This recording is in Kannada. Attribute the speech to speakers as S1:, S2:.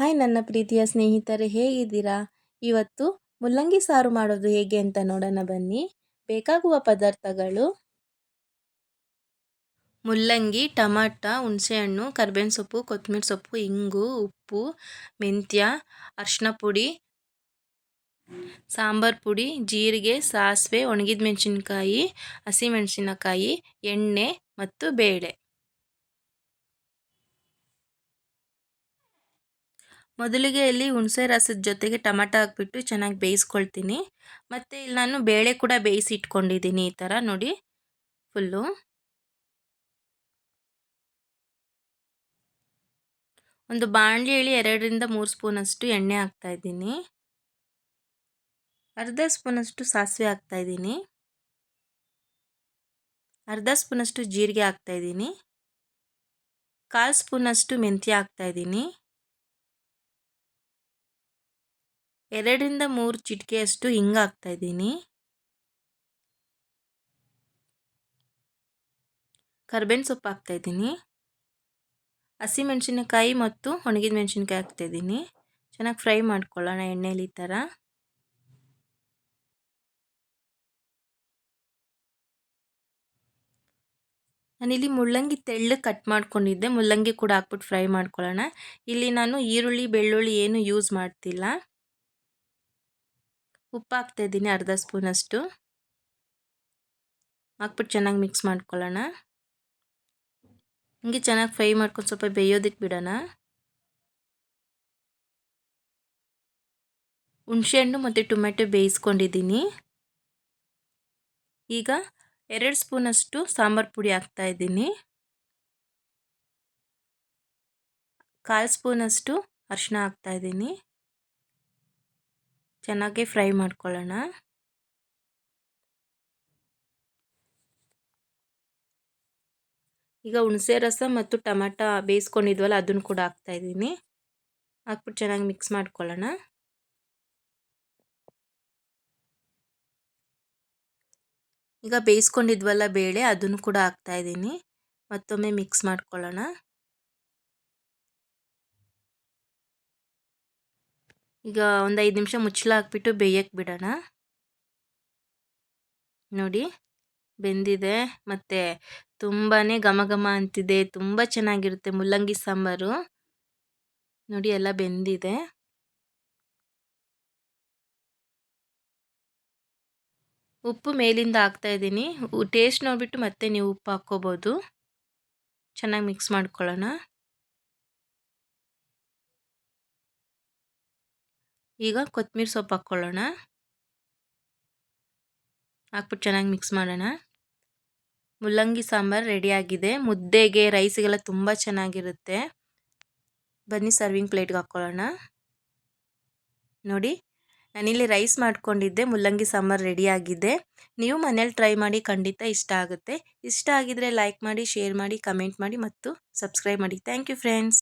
S1: ಹಾಯ್ ನನ್ನ ಪ್ರೀತಿಯ ಸ್ನೇಹಿತರೆ, ಹೇಗಿದ್ದೀರಾ? ಇವತ್ತು ಮುಲ್ಲಂಗಿ ಸಾರು ಮಾಡೋದು ಹೇಗೆ ಅಂತ ನೋಡೋಣ ಬನ್ನಿ. ಬೇಕಾಗುವ ಪದಾರ್ಥಗಳು. ಮುಲ್ಲಂಗಿ, ಟಮಾಟ, ಹುಣಸೆಹಣ್ಣು, ಕರ್ಬೇವಿನ ಸೊಪ್ಪು, ಕೊತ್ತಂಬರಿ ಸೊಪ್ಪು, ಇಂಗು, ಉಪ್ಪು, ಮೆಂತ್ಯ ಅರ್ಶಿನ ಪುಡಿ, ಸಾಂಬಾರು ಪುಡಿ, ಜೀರಿಗೆ, ಸಾಸಿವೆ, ಒಣಗಿದ ಮೆಣಸಿನ್ಕಾಯಿ ಹಸಿಮೆಣಸಿನಕಾಯಿ ಎಣ್ಣೆ ಮತ್ತು ಬೇಳೆ. ಮೊದಲಿಗೆ ಇಲ್ಲಿ ಹುಣಸೆ ರಸದ ಜೊತೆಗೆ ಟೊಮಾಟೊ ಹಾಕ್ಬಿಟ್ಟು ಚೆನ್ನಾಗಿ ಬೇಯಿಸ್ಕೊಳ್ತೀನಿ. ಮತ್ತು ಇಲ್ಲಿ ನಾನು ಬೇಳೆ ಕೂಡ ಬೇಯಿಸಿ ಇಟ್ಕೊಂಡಿದ್ದೀನಿ ಈ ಥರ ನೋಡಿ ಫುಲ್ಲು. ಒಂದು ಬಾಣಲಿಯಲ್ಲಿ ಎರಡರಿಂದ ಮೂರು ಸ್ಪೂನಷ್ಟು ಎಣ್ಣೆ ಹಾಕ್ತಾಯಿದ್ದೀನಿ. ಅರ್ಧ ಸ್ಪೂನಷ್ಟು ಸಾಸಿವೆ ಹಾಕ್ತಾಯಿದ್ದೀನಿ. ಅರ್ಧ ಸ್ಪೂನಷ್ಟು ಜೀರಿಗೆ ಹಾಕ್ತಾಯಿದ್ದೀನಿ. ಕಾಲು ಸ್ಪೂನಷ್ಟು ಮೆಂತ್ಯ ಹಾಕ್ತಾಯಿದ್ದೀನಿ. ಎರಡರಿಂದ ಮೂರು ಚಿಟಿಕೆಯಷ್ಟು ಹಿಂಗೆ ಹಾಕ್ತಾಯಿದ್ದೀನಿ ಕರ್ಬೇವಿನ ಸೊಪ್ಪು ಹಾಕ್ತಾಯಿದ್ದೀನಿ ಹಸಿಮೆಣಸಿನಕಾಯಿ ಮತ್ತು ಒಣಗಿದ ಮೆಣಸಿನ್ಕಾಯಿ ಹಾಕ್ತಾಯಿದ್ದೀನಿ ಚೆನ್ನಾಗಿ ಫ್ರೈ ಮಾಡ್ಕೊಳ್ಳೋಣ ಎಣ್ಣೆಯಲ್ಲಿ ಈ ಥರ. ನಾನಿಲ್ಲಿ ಮುಳ್ಳಂಗಿ ತೆಳ್ಳು ಕಟ್ ಮಾಡ್ಕೊಂಡಿದ್ದೆ. ಮುಳ್ಳಂಗಿ ಕೂಡ ಹಾಕ್ಬಿಟ್ಟು ಫ್ರೈ ಮಾಡ್ಕೊಳ್ಳೋಣ. ಇಲ್ಲಿ ನಾನು ಈರುಳ್ಳಿ, ಬೆಳ್ಳುಳ್ಳಿ ಏನು ಯೂಸ್ ಮಾಡ್ತಿಲ್ಲ. ಉಪ್ಪು ಹಾಕ್ತಾಯಿದ್ದೀನಿ ಅರ್ಧ ಸ್ಪೂನಷ್ಟು. ಹಾಕ್ಬಿಟ್ಟು ಚೆನ್ನಾಗಿ ಮಿಕ್ಸ್ ಮಾಡ್ಕೊಳ್ಳೋಣ. ಹಿಂಗೆ ಚೆನ್ನಾಗಿ ಫ್ರೈ ಮಾಡ್ಕೊಂಡು ಸ್ವಲ್ಪ ಬೇಯೋದಕ್ಕೆ ಬಿಡೋಣ. ಹುಣಸೆಹಣ್ಣು ಮತ್ತು ಟೊಮೆಟೊ ಬೇಯಿಸ್ಕೊಂಡಿದ್ದೀನಿ. ಈಗ ಎರಡು ಸ್ಪೂನಷ್ಟು ಸಾಂಬಾರು ಪುಡಿ ಹಾಕ್ತಾಯಿದ್ದೀನಿ ಕಾಲು ಸ್ಪೂನಷ್ಟು ಅರಿಶಿನ ಹಾಕ್ತಾಯಿದ್ದೀನಿ ಚೆನ್ನಾಗಿ ಫ್ರೈ ಮಾಡ್ಕೊಳ್ಳೋಣ. ಈಗ ಹುಣಸೆ ರಸ ಮತ್ತು ಟೊಮೆಟೊ ಬೇಯಿಸ್ಕೊಂಡಿದ್ವಲ್ಲ, ಅದನ್ನು ಕೂಡ ಹಾಕ್ತಾಯಿದ್ದೀನಿ ಹಾಕ್ಬಿಟ್ಟು ಚೆನ್ನಾಗಿ ಮಿಕ್ಸ್ ಮಾಡ್ಕೊಳ್ಳೋಣ. ಈಗ ಬೇಯಿಸ್ಕೊಂಡಿದ್ವಲ್ಲ ಬೇಳೆ, ಅದನ್ನು ಕೂಡ ಹಾಕ್ತಾಯಿದ್ದೀನಿ ಮತ್ತೊಮ್ಮೆ ಮಿಕ್ಸ್ ಮಾಡ್ಕೊಳ್ಳೋಣ. ಈಗ ಒಂದು ಐದು ನಿಮಿಷ ಮುಚ್ಚಳ ಹಾಕ್ಬಿಟ್ಟು ಬೇಯಕ್ಕೆ ಬಿಡೋಣ. ನೋಡಿ, ಬೆಂದಿದೆ ಮತ್ತು ತುಂಬಾ ಘಮ ಘಮ ಅಂತಿದೆ, ತುಂಬ ಚೆನ್ನಾಗಿರುತ್ತೆ ಮುಲ್ಲಂಗಿ ಸಾಂಬಾರು. ನೋಡಿ, ಎಲ್ಲ ಬೆಂದಿದೆ. ಉಪ್ಪು ಮೇಲಿಂದ ಹಾಕ್ತಾಯಿದ್ದೀನಿ ಟೇಸ್ಟ್ ನೋಡಿಬಿಟ್ಟು ಮತ್ತೆ ನೀವು ಉಪ್ಪು ಹಾಕ್ಕೋಬೋದು. ಚೆನ್ನಾಗಿ ಮಿಕ್ಸ್ ಮಾಡ್ಕೊಳ್ಳೋಣ. ಈಗ ಕೊತ್ತಂಬರಿ ಸೊಪ್ಪು ಹಾಕ್ಕೊಳ್ಳೋಣ. ಹಾಕ್ಬಿಟ್ಟು ಚೆನ್ನಾಗಿ ಮಿಕ್ಸ್ ಮಾಡೋಣ. ಮುಲ್ಲಂಗಿ ಸಾಂಬಾರು ರೆಡಿಯಾಗಿದೆ ಮುದ್ದೆಗೆ ರೈಸಿಗೆಲ್ಲ ತುಂಬ ಚೆನ್ನಾಗಿರುತ್ತೆ. ಬನ್ನಿ ಸರ್ವಿಂಗ್ ಪ್ಲೇಟ್ಗೆ ಹಾಕ್ಕೊಳ್ಳೋಣ. ನೋಡಿ, ನಾನಿಲ್ಲಿ ರೈಸ್ ಮಾಡ್ಕೊಂಡಿದ್ದೆ, ಮುಲ್ಲಂಗಿ ಸಾಂಬಾರು ರೆಡಿಯಾಗಿದೆ ನೀವು ಮನೇಲಿ ಟ್ರೈ ಮಾಡಿ ಖಂಡಿತ ಇಷ್ಟ ಆಗುತ್ತೆ. ಇಷ್ಟ ಆಗಿದರೆ ಲೈಕ್ ಮಾಡಿ ಶೇರ್ ಮಾಡಿ ಕಮೆಂಟ್ ಮಾಡಿ ಮತ್ತು ಸಬ್ಸ್ಕ್ರೈಬ್ ಮಾಡಿ. Thank you friends